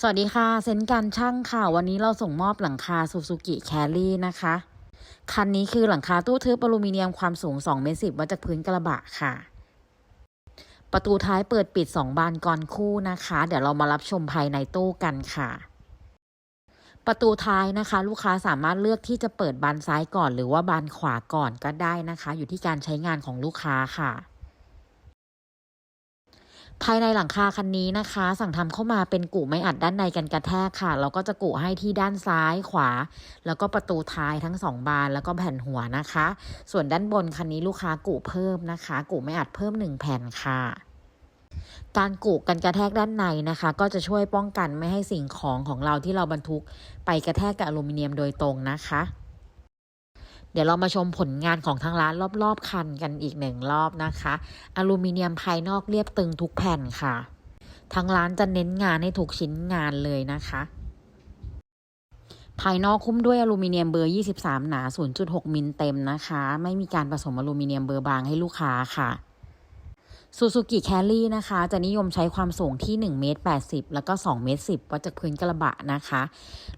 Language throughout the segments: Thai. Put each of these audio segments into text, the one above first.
สวัสดีค่ะเซนต์การช่างค่ะ วันนี้เราส่งมอบหลังคาซูซูกิแคลรี่นะคะ คันนี้คือหลังคาตู้ทึบอลูมิเนียมความสูง2เมตรสิบวัดจากพื้นกระบะค่ะ ประตูท้ายเปิดปิด 2 บานกรคู่นะคะ เดี๋ยวเรามารับชมภายในตู้กันค่ะ ประตูท้ายนะคะ ลูกค้าสามารถเลือกที่จะเปิดบานซ้ายก่อน หรือว่าบานขวาก่อนก็ได้นะคะ อยู่ที่การใช้งานของลูกค้าค่ะ ภายในหลังคาคันนี้นะคะ สั่งทำเข้ามาเป็นกุไม่อัดด้านในกันกระแทกค่ะเราก็จะกุให้ที่ด้านซ้ายขวา แล้วก็ประตูท้ายทั้งสองบานแล้วก็แผ่นหัวนะคะ ส่วนด้านบนคันนี้ลูกค้ากุเพิ่มนะคะกุไม่อัดเพิ่มหนึ่งแผ่นค่ะการกุกันกระแทกด้านในนะคะ ก็จะช่วยป้องกันไม่ให้สิ่งของของเราที่เราบรรทุก ไปกระแทกกับอลูมิเนียมโดยตรงนะคะ เดี๋ยวเรามาชมผลงานของทางร้านรอบๆคันกันอีกหนึ่งรอบนะคะ อลูมิเนียมภายนอกเรียบตึงทุกแผ่นค่ะ ทางร้านจะเน้นงานให้ถูกชิ้นงานเลยนะคะ ภายนอกคุ้มด้วยอลูมิเนียมเบอร์ 23 หนา 0.6 มิลเต็มนะคะ ไม่มีการผสมอลูมิเนียมเบอร์บางให้ลูกค้าค่ะ ซูซูกิแคลรี่นะคะ จะนิยมใช้ความสูงที่ 1 เมตร 80 แล้วก็ 2 เมตร 10 วัดจากพื้นกระบะนะคะ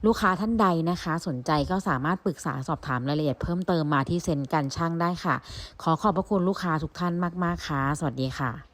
ลูกค้าท่านใดนะคะ สนใจก็สามารถปรึกษาสอบถามรายละเอียดเพิ่มเติมมาที่เซ็นกันช่างได้ค่ะ ขอขอบพระคุณลูกค้าทุกท่านมาก ๆ ค่ะ สวัสดีค่ะ